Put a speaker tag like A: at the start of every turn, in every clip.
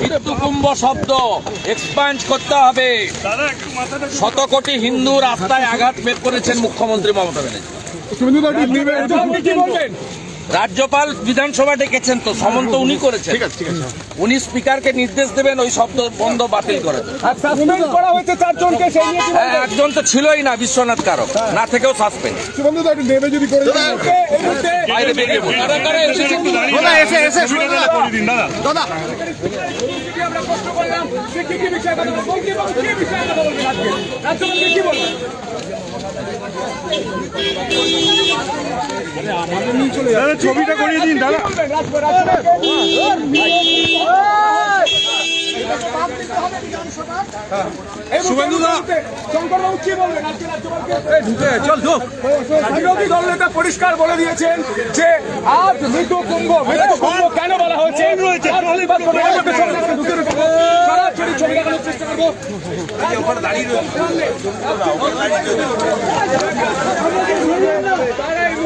A: মৃত্যুকুম্ভ শব্দ এক্সপাঞ্জ করতে হবে। শত কোটি হিন্দু রাস্তায় আঘাত বের করেছেন মুখ্যমন্ত্রী মমতা ব্যানার্জি। রাজ্যপাল বিধানসভা ডেকেছেন তো সমন তো উনি করেছেন। উনি স্পিকারকে নির্দেশ দেবেন ওই শব্দ বন্ধ বাতিল করে দেবেন।
B: সাসপেন্ড করা হয়েছে চারজনকে সেই নিয়ে কি
A: হ্যাঁ একজন তো ছিলই না বিশ্বনাথ কারক। না থেকেও সাসপেন্ড
B: শুভেন্দু দা একটু নেমে যদি করে দেন। এই মুহূর্তে
A: বাইরে বেরিয়ে বলুন।
B: কি আমরা প্রশ্ন করলাম? সে কি কি বলবেন? বলবেন
C: ছবিটা করিয়ে দিন দাদা।
B: পরিষ্কার বলে দিয়েছেন যে আজ মৃত কুম্ভ মৃত কুম্ভ কেন বলা হয়েছে। সরাসরি ছবি দেখানোর চেষ্টা করব। রাজ্যের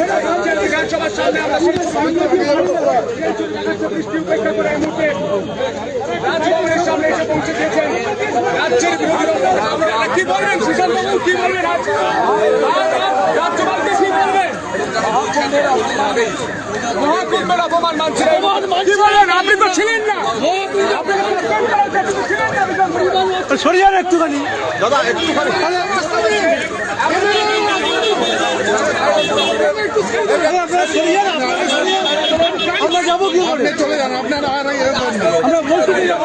B: বিধানসভার সামনে আমরা বৃষ্টি উপেক্ষা করে এই মুহূর্তে রাজভবনের সামনে এসে পৌঁছে দিয়েছেন রাজ্যের বিরোধী কি বলবেন সুশান্ত বাবু কি বলবেন রাজ্যপালকে কি বলবেন মহাকুম্ভের অপমান মানছেন আপনি তো ছিলেন না আপনি তো suspend করা হয়েছে, আপনি তো ছিলেন না বিধানসভায়।
C: সরে যান একটুখানি আপনারা সরে যান আপনারা সরে যান আমরা যাব কি করে? চলে যান আপনারা আমরা বলছি যাব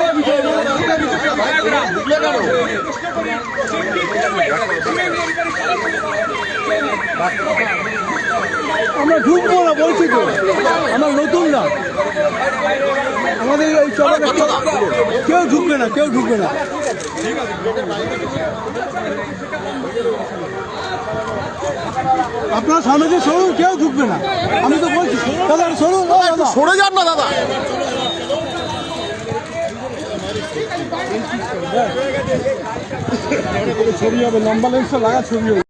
C: আমরা ঢুকবো না বলছি তো। আমরা নতুন না। আমাদের এই চলাটা কেউ ঢুকবে না কেউ ঢুকবে না। আপনার সামনে যে সরুন কেউ ঢুকবে না। আমি তো বলছি দাদা সরুন
D: সরে যান না দাদা।
C: ছবি হবে লম্বা লেন্সটা লাগা ছবি হবে।